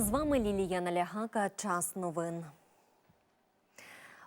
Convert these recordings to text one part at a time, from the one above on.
З вами Лілія Налягака. Час новин.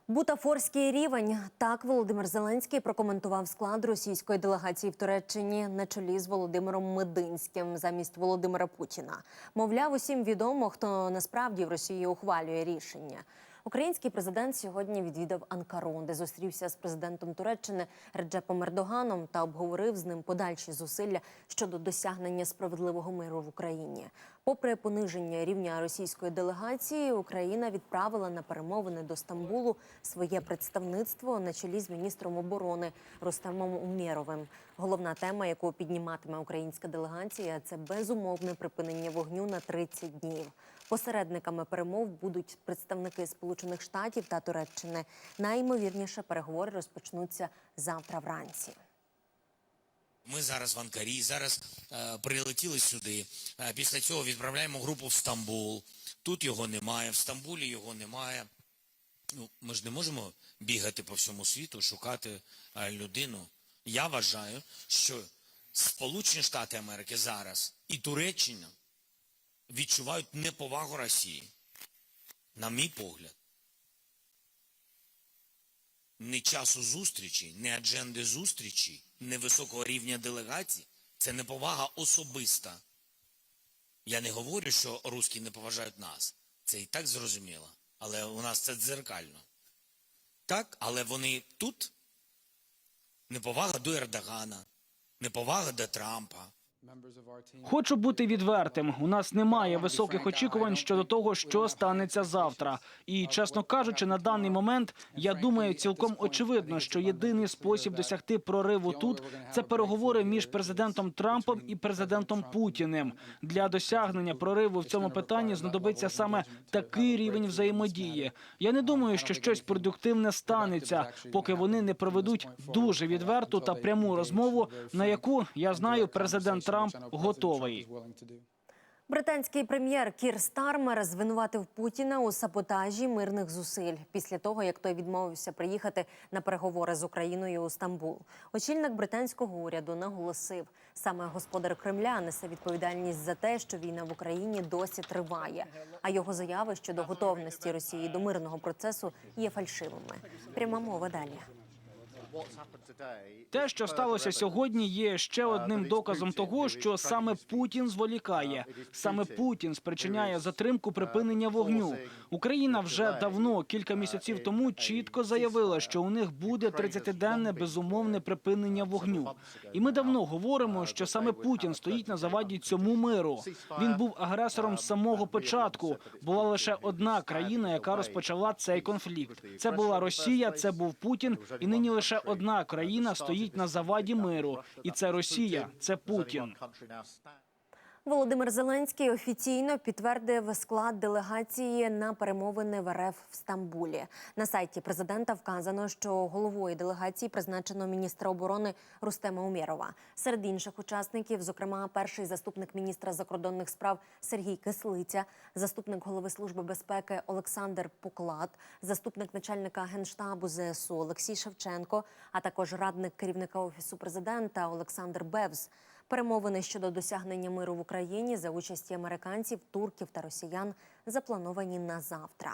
Бутафорський рівень. Так Володимир Зеленський прокоментував склад російської делегації в Туреччині на чолі з Володимиром Мединським замість Володимира Путіна. Мовляв, усім відомо, хто насправді в Росії ухвалює рішення. Український президент сьогодні відвідав Анкару, де зустрівся з президентом Туреччини Реджепом Ердоганом та обговорив з ним подальші зусилля щодо досягнення справедливого миру в Україні. Попри пониження рівня російської делегації, Україна відправила на перемовини до Стамбулу своє представництво на чолі з міністром оборони Рустемом Умєровим. Головна тема, яку підніматиме українська делегація, це безумовне припинення вогню на 30 днів. Посередниками перемов будуть представники Сполучених Штатів та Туреччини. Найімовірніше переговори розпочнуться завтра вранці. Ми зараз в Анкарі, зараз е, прилетіли сюди. Е, після цього відправляємо групу в Стамбул. Тут його немає, в Стамбулі його немає. Ну, ми ж не можемо бігати по всьому світу, шукати е, людину. Я вважаю, що Сполучені Штати Америки зараз і Туреччина відчувають неповагу Росії. На мій погляд. Не часу зустрічі, не адженди зустрічі, не високого рівня делегацій – це неповага особиста. Я не говорю, що русські не поважають нас. Це і так зрозуміло. Але у нас це дзеркально. Так, але вони тут неповага до Ердогана, неповага до Трампа. Хочу бути відвертим. У нас немає високих очікувань щодо того, що станеться завтра. І чесно кажучи, на даний момент я думаю, цілком очевидно, що єдиний спосіб досягти прориву тут це переговори між президентом Трампом і президентом Путіним. Для досягнення прориву в цьому питанні знадобиться саме такий рівень взаємодії. Я не думаю, що щось продуктивне станеться, поки вони не проведуть дуже відверту та пряму розмову, на яку я знаю, президент готовий. Британський прем'єр Кір Стармер звинуватив Путіна у саботажі мирних зусиль після того, як той відмовився приїхати на переговори з Україною у Стамбул. Очільник британського уряду наголосив, саме господар Кремля несе відповідальність за те, що війна в Україні досі триває. А його заяви щодо готовності Росії до мирного процесу є фальшивими. Пряма мова далі. Те, що сталося сьогодні, є ще одним доказом того, що саме Путін зволікає. Саме Путін спричиняє затримку припинення вогню. Україна вже давно, кілька місяців тому, чітко заявила, що у них буде 30-денне безумовне припинення вогню. І ми давно говоримо, що саме Путін стоїть на заваді цьому миру. Він був агресором з самого початку. Була лише одна країна, яка розпочала цей конфлікт. Це була Росія, це був Путін, і нині лише одна країна стоїть на заваді миру, і це Росія, це Путін. Володимир Зеленський офіційно підтвердив склад делегації на перемовини в РФ в Стамбулі. На сайті президента вказано, що головою делегації призначено міністра оборони Рустема Умєрова. Серед інших учасників, зокрема, перший заступник міністра закордонних справ Сергій Кислиця, заступник голови служби безпеки Олександр Поклад, заступник начальника генштабу ЗСУ Олексій Шевченко, а також радник керівника офісу президента Олександр Бевз. Перемовини щодо досягнення миру в Україні за участі американців, турків та росіян заплановані на завтра.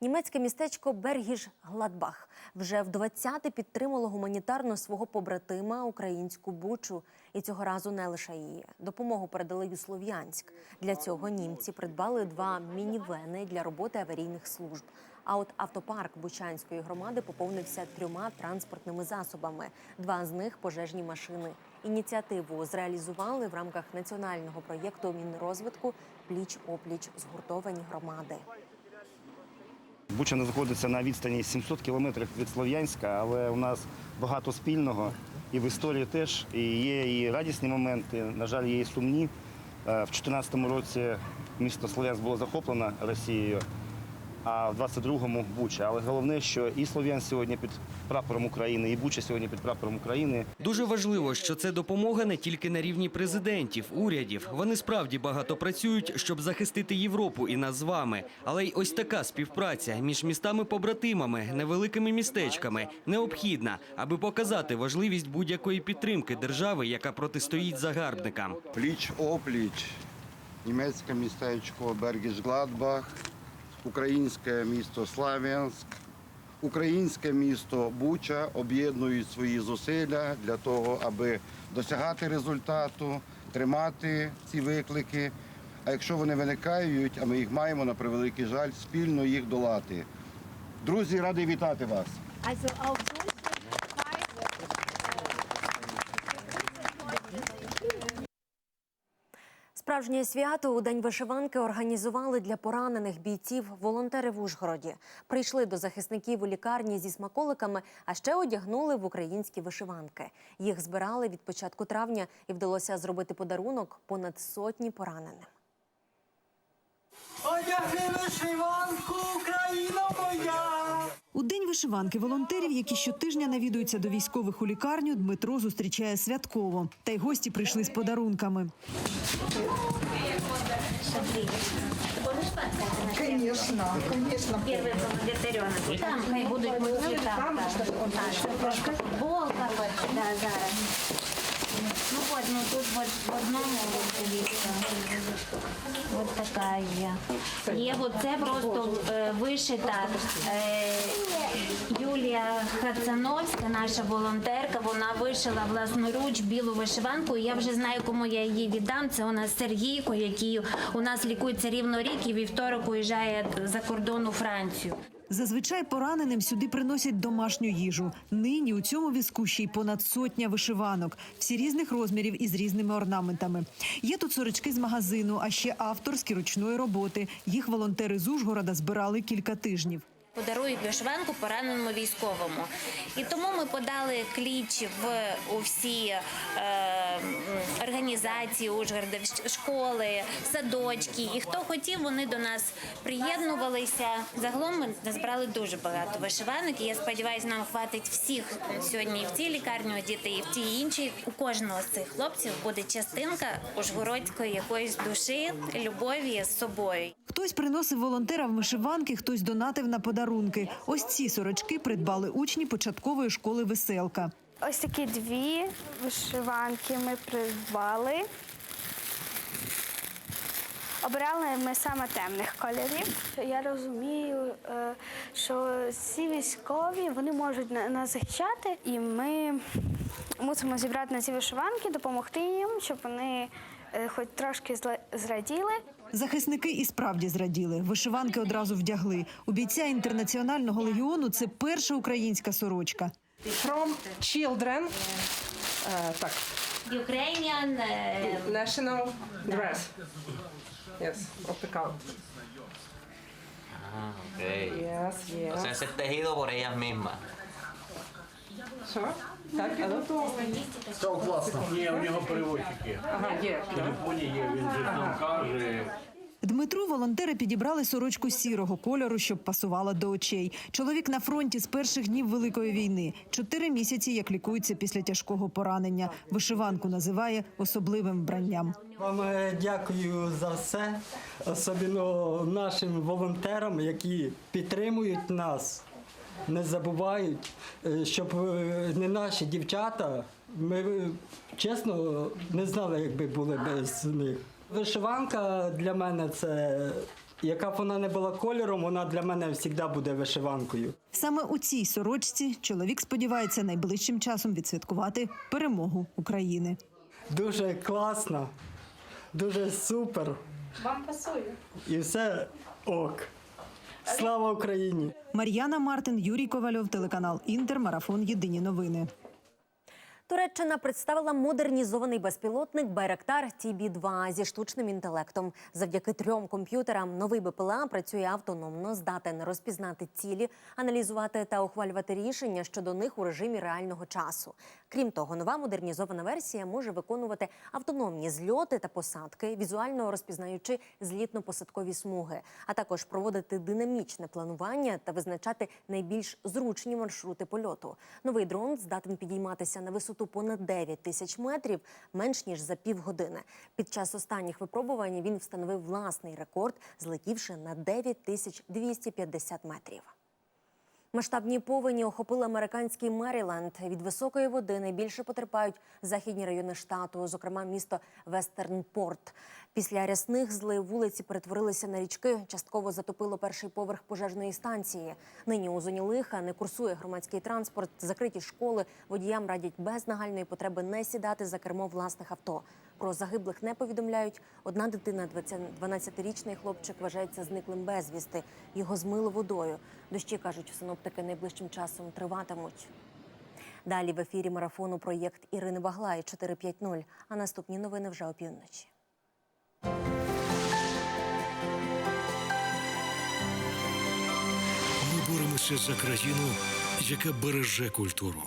Німецьке містечко Бергіж Гладбах вже в 20-те підтримало гуманітарно свого побратима українську бучу. І цього разу не лише її. Допомогу передали у Слов'янськ. Для цього німці придбали два мінівени для роботи аварійних служб. А от автопарк Бучанської громади поповнився трьома транспортними засобами. Два з них пожежні машини. Ініціативу зреалізували в рамках національного проєкту Мінрозвитку Пліч опліч згуртовані громади. Буча знаходиться на відстані 700 кілометрів від Слов'янська, але у нас багато спільного і в історії теж. І є і радісні моменти, на жаль, є і сумні. Е, В 2014 році місто Слов'янськ було захоплено Росією, а в 22-му Буча. Але головне, що і Слов'янськ сьогодні під прапором України, і Буча сьогодні під прапором України. Дуже важливо, що це допомога не тільки на рівні президентів, урядів. Вони справді багато працюють, щоб захистити Європу і нас з вами. Але й ось така співпраця між містами-побратимами, невеликими містечками необхідна, аби показати важливість будь-якої підтримки держави, яка протистоїть загарбникам. пліч опліч німецьке містечко Бергіш Гладбах, українське місто Слав'янськ, українське місто Буча об'єднують свої зусилля для того, аби досягати результату, тримати ці виклики. А якщо вони виникають, а ми їх маємо на превеликий жаль, спільно їх долати. Друзі, радий вітати вас. Справжнє свято у день вишиванки організували для поранених бійців волонтери в Ужгороді. Прийшли до захисників у лікарні зі смаколиками, а ще одягнули в українські вишиванки. Їх збирали від початку травня і вдалося зробити подарунок понад сотні пораненим. Одягни вишиванку, Україна моя! У день вишиванки волонтерів, які щотижня навідуються до військових у лікарню, Дмитро зустрічає святково. Та й гості прийшли з подарунками. Конечно, конечно. первые поводырёнок. Там хай будуть мої там. Так, футболка, да, зараз. Ну ну тут от в одному дивіться. От така є. Є, от це просто е, вишита е, Юлія Хацановська, наша волонтерка. Вона вишила власноруч білу вишиванку. Я вже знаю, кому я її віддам. Це у нас Сергійко, який у нас лікується рівно рік і вівторок уїжджає за кордон у Францію. Зазвичай пораненим сюди приносять домашню їжу. Нині у цьому візку ще й понад сотня вишиванок, всі різних розмірів і з різними орнаментами. Є тут сорочки з магазину, а ще авторські ручної роботи. Їх волонтери з Ужгорода збирали кілька тижнів. Подарують вишиванку пораненому військовому. І тому ми подали кліч в всі е, організації Ужгорода, школи, садочки. І хто хотів, вони до нас приєднувалися. Загалом ми назбирали дуже багато вишиванок. І я сподіваюся, нам хватить всіх сьогодні і в цій лікарні одіти, і в тій іншій. У кожного з цих хлопців буде частинка ужгородської якоїсь душі, любові з собою. Хтось приносив волонтерам вишиванки, хтось донатив на подарунки. Ось ці сорочки придбали учні початкової школи Веселка. Ось такі дві вишиванки ми придбали. Обирали ми саме темних кольорів. Я розумію, е, що ці військові вони можуть на- нас захищати, і ми мусимо зібрати на ці вишиванки, допомогти їм, щоб вони е, хоч трошки зраділи. Захисники і справді зраділи. Вишиванки одразу вдягли. У бійця інтернаціонального легіону це перша українська сорочка. From children. Е, так, Ukrainian е, national dress. Yes, of the count. Ah, ok. Yes, O sea, yes. ese es tejido por ellas mismas. Що? Так, а ну то. Ні, у нього переводчики. Ага, є. В телефоні є, він же нам каже. Дмитру волонтери підібрали сорочку сірого кольору, щоб пасувала до очей. Чоловік на фронті з перших днів Великої війни. Чотири місяці як лікується після тяжкого поранення. Вишиванку називає особливим вбранням. Вам е, дякую за все, особливо нашим волонтерам, які підтримують нас, не забувають, е, щоб е, не наші дівчата. Ми чесно не знали, якби були без них. Вишиванка для мене це. Яка б вона не була кольором, вона для мене завжди буде вишиванкою. Саме у цій сорочці чоловік сподівається найближчим часом відсвяткувати перемогу України. Дуже класно, дуже супер. Вам пасує. І все ок. Слава Україні! Мар'яна Мартин, Юрій Ковальов, телеканал Інтер, марафон Єдині новини. Туреччина представила модернізований безпілотник Байрактар TB-2 зі штучним інтелектом. Завдяки трьом комп'ютерам новий БПЛА працює автономно, здатен розпізнати цілі, аналізувати та ухвалювати рішення щодо них у режимі реального часу. Крім того, нова модернізована версія може виконувати автономні зльоти та посадки, візуально розпізнаючи злітно-посадкові смуги, а також проводити динамічне планування та визначати найбільш зручні маршрути польоту. Новий дрон здатен підійматися на висоту понад 9 тисяч метрів менш ніж за півгодини. Під час останніх випробувань він встановив власний рекорд, злетівши на 9 тисяч 250 метрів. Масштабні повені охопили американський Меріленд. Від високої води найбільше потерпають західні райони штату, зокрема місто Вестернпорт. Після рясних злив вулиці перетворилися на річки. Частково затопило перший поверх пожежної станції. Нині у зоні лиха не курсує громадський транспорт, закриті школи. Водіям радять без нагальної потреби не сідати за кермо власних авто. Про загиблих не повідомляють. Одна дитина, 20 12-річний хлопчик, вважається зниклим безвісти. Його змило водою. Дощі кажуть, синоптики найближчим часом триватимуть. Далі в ефірі марафону проєкт Ірини Баглай 450. А наступні новини вже опівночі. Ми боремося за країну, яка береже культуру.